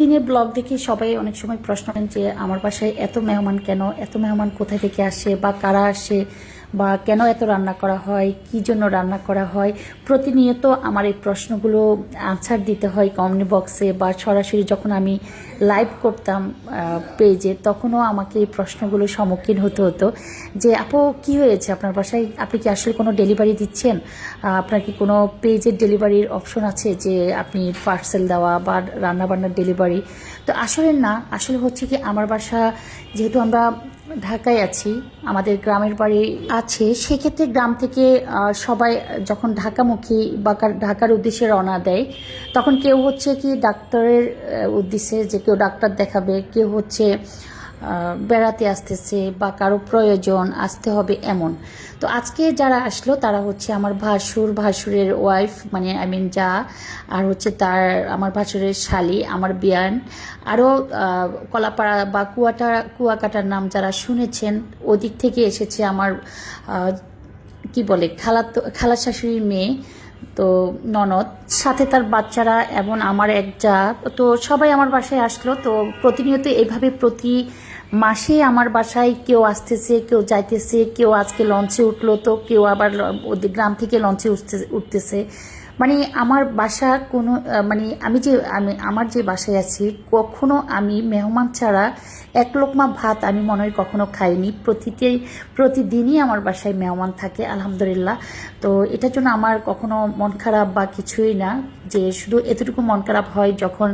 দিনের ব্লগ দেখে সবাই অনেক সময় প্রশ্ন করেন যে, আমার বাসায় এত মেহমান কেন? এত মেহমান কোথায় থেকে আসে? বা কারা আসে? বা কেন এত রান্না করা হয়, কি জন্য রান্না করা হয়, প্রতিনিয়ত আমার এই প্রশ্নগুলো আনসার দিতে হয় কমেন্ট বক্সে বা সরাসরি যখন আমি লাইভ করতাম পেজে তখনও আমাকে এই প্রশ্নগুলো সম্মুখীন হতে হতো যে, আপু, কি হয়েছে আপনার বাসায়? আপনি কি আসলে কোনো ডেলিভারি দিচ্ছেন? আপনার কি কোনো পেজের ডেলিভারির অপশন আছে যে, আপনি পার্সেল দেওয়া বা রান্নাবান্নার ডেলিভারি তো আসলে না, আসলে হচ্ছে কি আমার বাসা, যেহেতু আমরা ঢাকায় আছি, আমাদের গ্রামের বাড়ি আছে। সেক্ষেত্রে গ্রাম থেকে সবাই যখন ঢাকামুখী বা কার- ঢাকার উদ্দেশ্যে রওনা দেয়, তখন কেউ হচ্ছে কি ডাক্তারের উদ্দেশ্যে যে কেউ ডাক্তার দেখাবে, কেউ হচ্ছে বেড়াতে আসতেছে বা কারও প্রয়োজন, আসতে হবে এমন। তো আজকে যারা আসলো, তারা হচ্ছে আমার ভাসুর, ভাসুরের ওয়াইফ মানে আই মিন যা, আর হচ্ছে তার, আমার ভাসুরের শালি, আমার বিয়ান। আরও কলাপাড়া বা কুয়াটা, কুয়াকাটার নাম যারা শুনেছেন, ওদিক থেকে এসেছে আমার কি বলে, খালা খালা শাশুড়ির মেয়ে, তো ননদ। সাথে তার বাচ্চারা এবং আমার এক যা, তো সবাই আমার বাসায় আসলো। তো প্রতিনিয়ত এইভাবে প্রতি মাসে আমার বাসায় কেউ আসতেছে, কেউ যাইতেছে, কেউ আজকে লঞ্চে উঠল তো কেউ আবার গ্রাম থেকে লঞ্চে উঠতে, উঠতেছে। মানে আমার বাসা কোনো মানে আমি যে, আমি, আমার যে বাসায় আছি, কখনো আমি মেহমান ছাড়া এক লোকমা ভাত আমি মনে হয় কখনো খাইনি। প্রতিটি প্রতিদিনই আমার বাসায় মেহমান থাকে, আলহামদুলিল্লাহ। তো এটার জন্য আমার কখনো মন খারাপ বা কিছুই না, যে শুধু এতটুকু মন খারাপ হয় যখন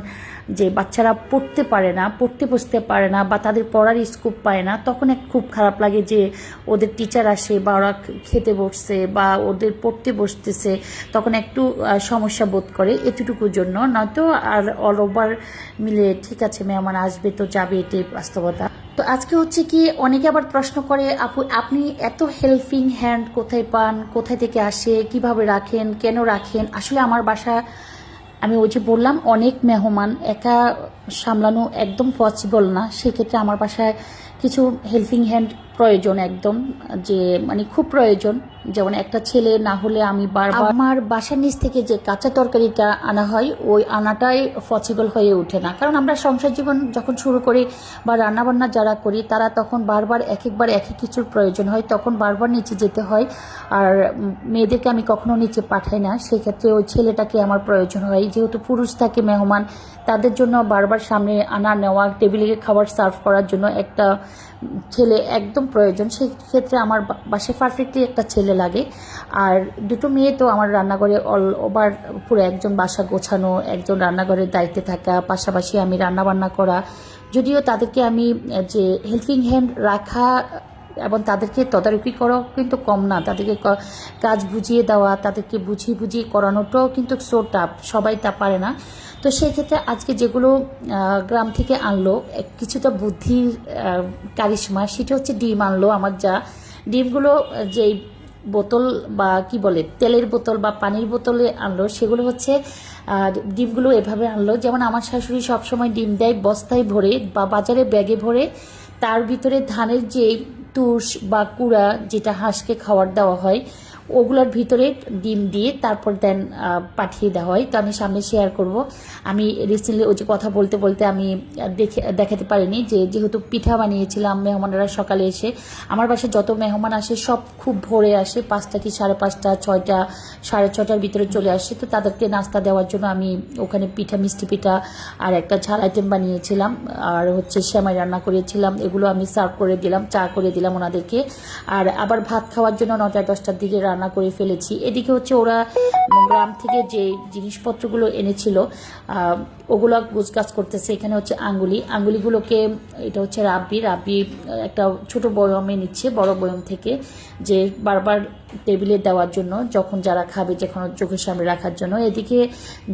যে বাচ্চারা পড়তে পারে না, পড়তে বসতে পারে না বা তাদের পড়ার স্কোপ পায় না, তখন এক খুব খারাপ লাগে যে ওদের টিচার আসে বা ওরা খেতে বসছে বা ওদের পড়তে বসতেছে, তখন একটু সমস্যা বোধ করে এতটুকুর জন্য। নয়তো আর অল ওভার মিলে, ঠিক আছে মেহমান আসবে তো যাবে এটাই বাস্তবতা। তো আজকে হচ্ছে কি অনেকে আবার প্রশ্ন করে, আপু, আপনি এত হেল্পিং হ্যান্ড কোথায় পান? কোথায় থেকে আসে? কীভাবে রাখেন? কেন রাখেন? আসলে আমার বাসা, আমি ওই যে বললাম, অনেক মেহমান, একা সামলানো একদম পসিবল না। সেক্ষেত্রে আমার বাসায় কিছু হেল্পিং হ্যান্ড প্রয়োজন একদম, যে মানে খুব প্রয়োজন। যেমন একটা ছেলে না হলে আমি বারবার আমার বাসার নিচ থেকে যে কাঁচা তরকারিটা আনা হয়, ওই আনাটাই পসিবল হয়ে ওঠে না। কারণ আমরা সংসার জীবন যখন শুরু করি বা রান্নাবান্না যারা করি, তারা তখন বারবার এক একবার এক এক কিছুর প্রয়োজন হয়, তখন বারবার নিচে যেতে হয়। আর মেয়েদেরকে আমি কখনো নিচে পাঠাই না, সেক্ষেত্রে ওই ছেলেটাকে আমার প্রয়োজন হয়। যেহেতু পুরুষ থাকে, মেহমান, তাদের জন্য বারবার সামনে আনা, নেওয়া, টেবিলে খাবার সার্ভ করার জন্য একটা ছেলে একদম প্রয়োজন। সেই ক্ষেত্রে আমার বাসে পারফেক্টলি একটা ছেলে লাগে। আর দুটো মেয়ে তো আমার রান্নাঘরে অল ওভার পুরো একজন বাসা গোছানো, একজন রান্নাঘরের দায়িত্বে থাকা, পাশাপাশি আমি রান্নাবান্না করা। যদিও তাদেরকে আমি যে হেল্পিং হ্যান্ড রাখা এবং তাদেরকে তদারকি করাও কিন্তু কম না। তাদেরকে কাজ বুঝিয়ে দেওয়া, তাদেরকে বুঝিয়ে বুঝিয়ে করানোটাও কিন্তু সো টাফ সবাই তা পারে না। তো সেই ক্ষেত্রে আজকে যেগুলো গ্রাম থেকে আনলো কিছুটা বুদ্ধির কারিশমা, সেটা হচ্ছে ডিম আনলো আমার যা। ডিমগুলো যেই বোতল বা কি বলে, তেলের বোতল বা পানির বোতলে আনলো, সেগুলো হচ্ছে ডিমগুলো এভাবে আনলো। যেমন আমার শাশুড়ি সবসময় ডিম দেয় বস্তায় ভরে বা বাজারে ব্যাগে ভরে তার ভিতরে ধানের যে তুষ বা কুড়া যেটা হাঁসকে খাওয়ার দেওয়া হয় ওগুলোর ভিতরে ডিম দিয়ে তারপর দেন পাঠিয়ে দেওয়া হয়। তো আমি সামনে শেয়ার করব। আমি রিসেন্টলি ওই যে কথা বলতে বলতে আমি দেখে, দেখাতে পারিনি যে যেহেতু পিঠা বানিয়েছিলাম, মেহমানেরা সকালে এসে, আমার বাসায় যত মেহমান আসে সব খুব ভোরে আসে, পাঁচটা কি সাড়ে পাঁচটা, ছয়টা, সাড়ে ছটার ভিতরে চলে আসে। তো তাদেরকে নাস্তা দেওয়ার জন্য আমি ওখানে পিঠা, মিষ্টি পিঠা আর একটা ঝাল আইটেম বানিয়েছিলাম। আর হচ্ছে শ্যামাই রান্না করেছিলাম, এগুলো আমি সার্ভ করে দিলাম, চা করে দিলাম ওনাদেরকে। আর আবার ভাত খাওয়ার জন্য নটা, দশটার দিকে রান্না করে ফেলেছি। এদিকে হচ্ছে ওরা গ্রাম থেকে যে জিনিসপত্রগুলো এনেছিল ওগুলো গুছগাছ করতেছে। এখানে হচ্ছে আঙ্গুলি। আঙ্গুলিগুলোকে, এটা হচ্ছে রাব্বি। রাব্বি একটা ছোট বয়মে নিচ্ছে, বড় বয়ম থেকে, যে বারবার টেবিলে দেওয়ার জন্য, যখন যারা খাবে যখন চোখের সামনে রাখার জন্য। এদিকে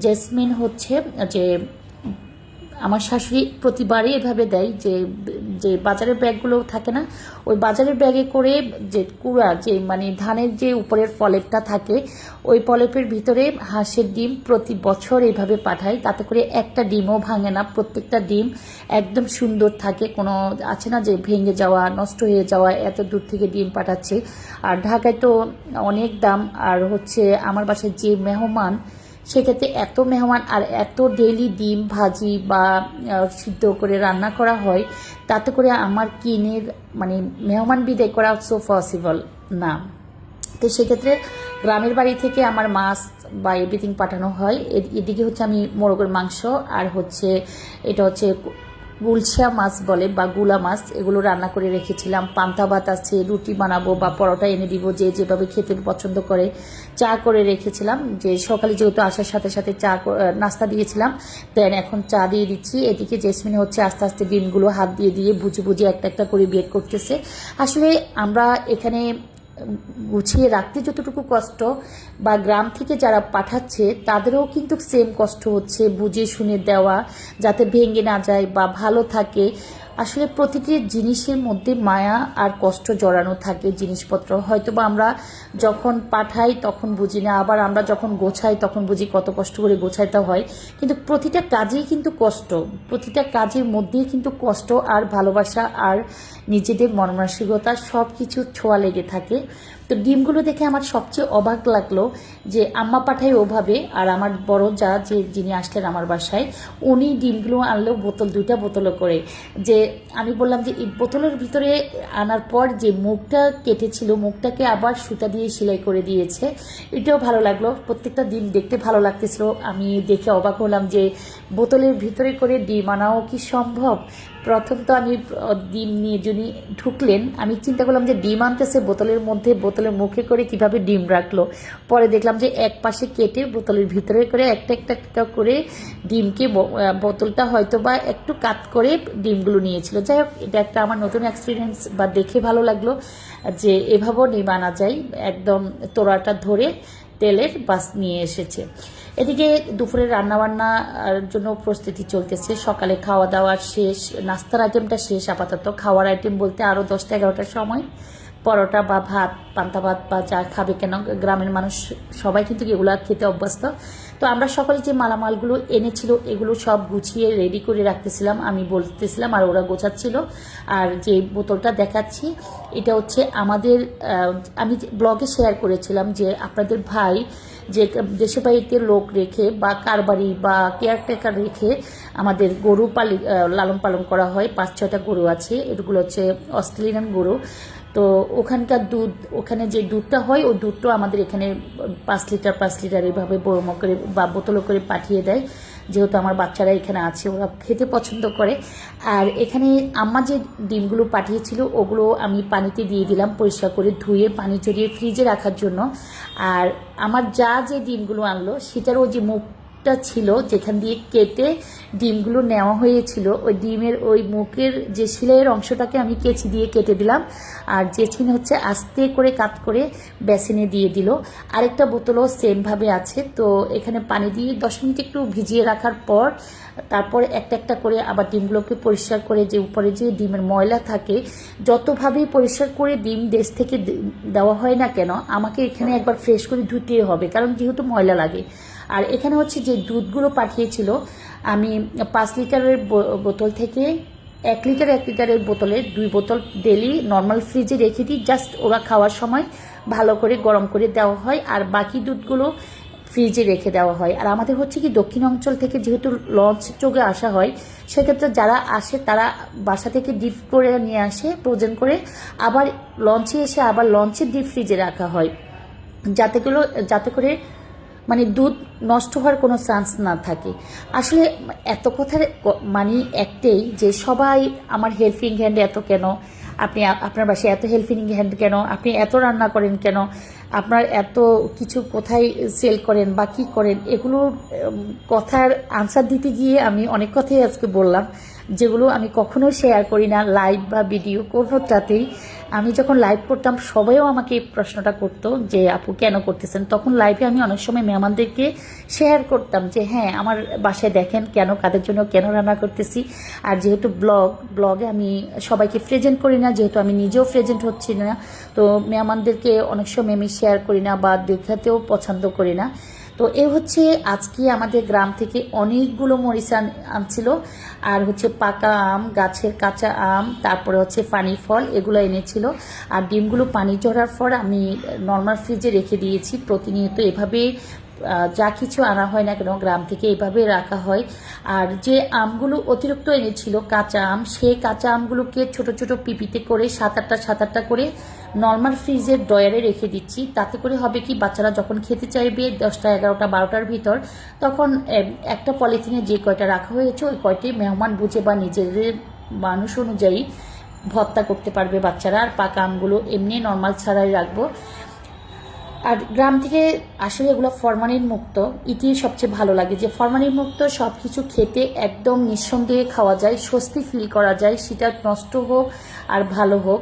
জেসমিন হচ্ছে যে আমার শাশুড়ি প্রতিবারই এভাবে দেয় যে যে বাজারের ব্যাগগুলো থাকে না, ওই বাজারের ব্যাগে করে যে কুড়া, যে মানে ধানের যে উপরের ফলেরটা থাকে, ওই পলেপের ভিতরে হাঁসের ডিম প্রতি বছর এইভাবে পাঠায়। তাতে করে একটা ডিমও ভাঙে না, প্রত্যেকটা ডিম একদম সুন্দর থাকে। কোনো আছে না যে ভেঙে যাওয়া, নষ্ট হয়ে যাওয়া, এত দূর থেকে ডিম পাঠাচ্ছে। আর ঢাকায় তো অনেক দাম। আর হচ্ছে আমার বাসায় যে মেহমান সেক্ষেত্রে এত মেহমান আর এত ডেলি ডিম ভাজি বা সিদ্ধ করে রান্না করা হয়, তাতে করে আমার কিনের মানে মেহমান বিদায় করা সো পসিবল না। তো সেক্ষেত্রে গ্রামের বাড়ি থেকে আমার মাছ বা এভরিথিং পাঠানো হয়। এদিকে হচ্ছে আমি মোরগের মাংস আর হচ্ছে, এটা হচ্ছে গুলশা মাছ বলে বা গুলা মাছ, এগুলো রান্না করে রেখেছিলাম। পান্তা ভাত আছে, রুটি বানাবো বা পরোটা এনে দিব, যে যেভাবে খেতে পছন্দ করে চা করে রেখেছিলাম। যে সকালে যেহেতু আসার সাথে সাথে চা নাস্তা দিয়েছিলাম, দেন এখন চা দিয়ে দিচ্ছি। এদিকে জেসমিনে হচ্ছে আস্তে আস্তে ডিমগুলো হাত দিয়ে দিয়ে বুঝে বুঝে একটা একটা করে বের করতেছে। আসলে আমরা এখানে গুছিয়ে রাখতে যতটুকু কষ্ট বা গ্রাম থেকে যারা পাঠাচ্ছে, তাদেরও কিন্তু সেম কষ্ট হচ্ছে, বুঝে শুনে দেওয়া, যাতে ভেঙে না যায় বা ভালো থাকে। আসলে প্রতিটি জিনিসের মধ্যে মায়া আর কষ্ট জড়ানো থাকে জিনিসপত্র। হয়তো বা আমরা যখন পাঠাই তখন বুঝি না, আবার আমরা যখন গোছাই তখন বুঝি কত কষ্ট করে গোছাইতে হয়। কিন্তু প্রতিটা কাজেই কিন্তু কষ্ট, প্রতিটা কাজের মধ্যেই কিন্তু কষ্ট আর ভালোবাসা আর নিজেদের মনমানসিকতা সব কিছু ছোঁয়া লেগে থাকে। তো ডিমগুলো দেখে আমার সবচেয়ে অবাক লাগল যে আম্মা পাঠায় ওভাবে আর আমার বড় যা যে, যিনি আসলেন আমার বাসায়, উনি ডিমগুলো আনলেও বোতল, দুইটা বোতলে করে। যে আমি বললাম যে বোতলের ভিতরে আনার পর যে মুখটা কেটেছিল, মুখটাকে আবার সুতা দিয়ে সেলাই করে দিয়েছে। এটাও ভালো লাগল। প্রত্যেকটা ডিম দেখতে ভালো লাগতেছিল। আমি দেখে অবাক হলাম যে বোতলের ভিতরে করে ডিম আনাও কি সম্ভব? প্রথম তো আমি ডিম নিয়ে যিনি ঢুকলেন, আমি চিন্তা করলাম যে ডিম আনতেছে, বোতলের মধ্যে, বোতলের মুখে করে কীভাবে ডিম রাখল। পরে দেখলাম যে এক পাশে কেটে বোতলের ভিতরে করে একটা একটা একটা করে ডিমকে বোতলটা হয়তো বা একটু কাত করে ডিমগুলো নিয়েছিল। যাই হোক, এটা একটা আমার নতুন এক্সপিরিয়েন্স বা দেখে ভালো লাগল যে এভাবেও ডিম আনা যায়। একদম তোড়াটা ধরে তেলের বাস নিয়ে এসেছে। এদিকে দুপুরে রান্নাবান্নার জন্য প্রস্তুতি চলতেছে। সকালে খাওয়া দাওয়া শেষ, নাস্তার আইটেমটা শেষ। আপাতত খাওয়ার আইটেম বলতে আরও দশটা এগারোটার সময় পরোটা বা ভাত, পান্তা ভাত বা যা খাবে কেন? গ্রামের মানুষ সবাই কিন্তু এগুলা খেতে অভ্যস্ত। তো আমরা সকালে যে মালামালগুলো এনেছিল, এগুলো সব গুছিয়ে রেডি করে রাখতেছিলাম। আমি বলতেছিলাম আর ওরা গোছাচ্ছিল। আর যে বোতলটা দেখাচ্ছি, এটা হচ্ছে আমাদের আমি ব্লগে শেয়ার করেছিলাম যে আপনাদের ভাই যে দেশে বাড়িতে লোক রেখে বা কারবারি বা কেয়ারটেকার রেখে আমাদের গরু পালি লালন পালন করা হয়। পাঁচ ছয়টা গরু আছে। এগুলো হচ্ছে অস্ট্রেলিয়ান গরু। তো ওখানকার দুধ, ওখানে যে দুধটা হয়, ওই দুধটা আমাদের এখানে পাঁচ লিটার পাঁচ লিটার এভাবে বড় করে বা বোতলে করে পাঠিয়ে দেয়। যেহেতু আমার বাচ্চারা এখানে আছে, ওরা খেতে পছন্দ করে। আর এখানে আমার যে ডিমগুলো পাঠিয়েছিল, ওগুলো আমি পানিতে দিয়ে দিলাম পরিষ্কার করে ধুয়ে পানি চড়িয়ে ফ্রিজে রাখার জন্য। আর আমার যা যে ডিমগুলো আনলো, সেটারও যে মুখটা ছিল যেখান দিয়ে কেটে ডিমগুলো নেওয়া হয়েছিল, ওই ডিমের ওই মুখের যে সেলাইয়ের অংশটাকে আমি কেচি দিয়ে কেটে দিলাম আর জেসমিন হচ্ছে আস্তে করে কাট করে বেসিনে দিয়ে দিল। আরেকটা বোতলও সেমভাবে আছে, তো এখানে পানি দিয়ে দশ মিনিট একটু ভিজিয়ে রাখার পর তারপর একটা একটা করে আবার ডিমগুলোকে পরিষ্কার করে যে উপরে যে ডিমের ময়লা থাকে, যতভাবেই পরিষ্কার করে ডিম দেশ থেকে দেওয়া হয় না কেন, আমাকে এখানে একবার ফ্রেশ করে ধুতেই হবে, কারণ যেহেতু ময়লা লাগে। আর এখানে হচ্ছে যে দুধগুলো পাঠিয়েছিল, আমি পাঁচ লিটারের বোতল থেকে এক লিটার, এক লিটারের বোতলে দুই বোতল ডেলি নর্মাল ফ্রিজে রেখে দিই, জাস্ট ওরা খাওয়ার সময় ভালো করে গরম করে দেওয়া হয় আর বাকি দুধগুলো ফ্রিজে রেখে দেওয়া হয়। আর আমাদের হচ্ছে কি দক্ষিণ অঞ্চল থেকে যেহেতু লঞ্চ যোগে আসা হয়, সেক্ষেত্রে যারা আসে তারা বাসা থেকে ডিপ করে নিয়ে আসে ফ্রোজেন করে, আবার লঞ্চে এসে আবার লঞ্চে ডিপ ফ্রিজে রাখা হয়। যাতেগুলো যাতে করে মানে দুধ নষ্ট হওয়ার কোনো চান্স না থাকে। আসলে এত কথার মানে একটাই যে সবাই আমার হেল্পিং হ্যান্ড এত কেন? আপনি আপনার বাসায় এত হেল্পিং হ্যান্ড কেন? আপনি এত রান্না করেন কেন? আপনার এত কিছু কোথায় সেল করেন বা কী করেন? এগুলোর কথার আনসার দিতে গিয়ে আমি অনেক কথাই আজকে বললাম, যেগুলো আমি কখনো শেয়ার করি না লাইভ বা ভিডিও কোনোটাতেই। আমি যখন লাইভ করতাম, সবাইও আমাকে এই প্রশ্নটা করতো যে, আপু, কেন করতেছেন? তখন লাইভে আমি অনেক সময় মেহমানদেরকে শেয়ার করতাম যে হ্যাঁ আমার বাসায় দেখেন কেন, কাদের জন্য কেন রান্না করতেছি। আর যেহেতু ব্লগ ব্লগে আমি সবাইকে প্রেজেন্ট করি না, যেহেতু আমি নিজেও প্রেজেন্ট হচ্ছি না, তো মেহমানদেরকে অনেক সময় আমি শেয়ার করি না বা দেখাতেও পছন্দ করি না। তো এ হচ্ছে আজকে আমাদের গ্রাম থেকে অনেকগুলো মরিচ আন- আনছিল। আর হচ্ছে পাকা আম, গাছের কাঁচা আম, তারপরে হচ্ছে পানি ফল এগুলো এনেছিল। আর ডিমগুলো পানি ঝরার পর আমি নর্মাল ফ্রিজে রেখে দিয়েছি। প্রতিনিয়ত এভাবে যা কিছু আনা হয় না কেন গ্রাম থেকে এভাবে রাখা হয়। আর যে আমগুলো অতিরিক্ত এনেছিল, কাঁচা আম, সেই কাঁচা আমগুলোকে ছোট ছোট পিপিতে করে সাত আটটা সাত আটটা করে নর্মাল ফ্রিজের ডয়ারে রেখে দিচ্ছি। তাতে করে হবে কি, বাচ্চারা যখন খেতে চাইবে দশটা, এগারোটা, বারোটার ভিতর, তখন একটা পলিথিনে যে কয়টা রাখা হয়েছে, ওই কয়টি মেহমান বুঝে বা নিজেদের মানুষ অনুযায়ী ভর্তা করতে পারবে বাচ্চারা। আর পাকা আমগুলো এমনি নর্মাল ছাড়াই রাখব। আর গ্রাম থেকে আসলে এগুলো ফরমালিন মুক্ত। ইটি সবচেয়ে ভালো লাগে যে ফরমালিন মুক্ত সব কিছু খেতে একদম নিঃসন্দেহে খাওয়া যায়, স্বস্তি ফিল করা যায়, সেটা নষ্ট হোক আর ভালো হোক।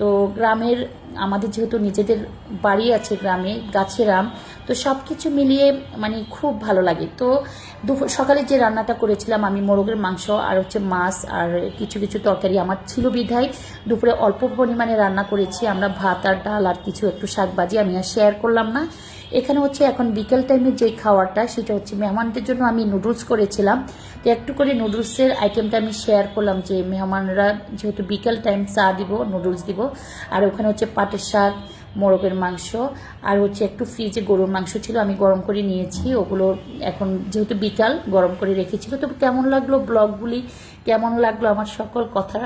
তো গ্রামের, আমাদের যেহেতু নিজেদের বাড়ি আছে গ্রামে গাছের আম তো সব কিছু মিলিয়ে মানে খুব ভালো লাগে। তো দুপুর সকালে যে রান্নাটা করেছিলাম আমি মোরগের মাংস আর হচ্ছে মাছ আর কিছু কিছু তরকারি, আমার ছিল বিধায় দুপুরে অল্প পরিমাণে রান্না করেছি। আমরা ভাত আর ডাল আর কিছু একটু শাক ভাজি আমি আর শেয়ার করলাম না। এখানে হচ্ছে এখন বিকেল টাইমে যে খাওয়ারটা সেটা হচ্ছে মেহমানদের জন্য আমি নুডলস করেছিলাম। তো একটু করে নুডলসের আইটেমটা আমি শেয়ার করলাম যে মেহমানরা যেহেতু বিকেল টাইম চা দিব নুডলস দিব। আর ওখানে হচ্ছে পাটের শাক, মোরগের মাংস, আর হচ্ছে একটু ফ্রিজে গরুর মাংস ছিল, আমি গরম করে নিয়েছি। ওগুলো এখন যেহেতু বিকাল, গরম করে রেখেছিল তো কেমন লাগল ব্লগগুলি কেমন লাগল আমার সকল কথা?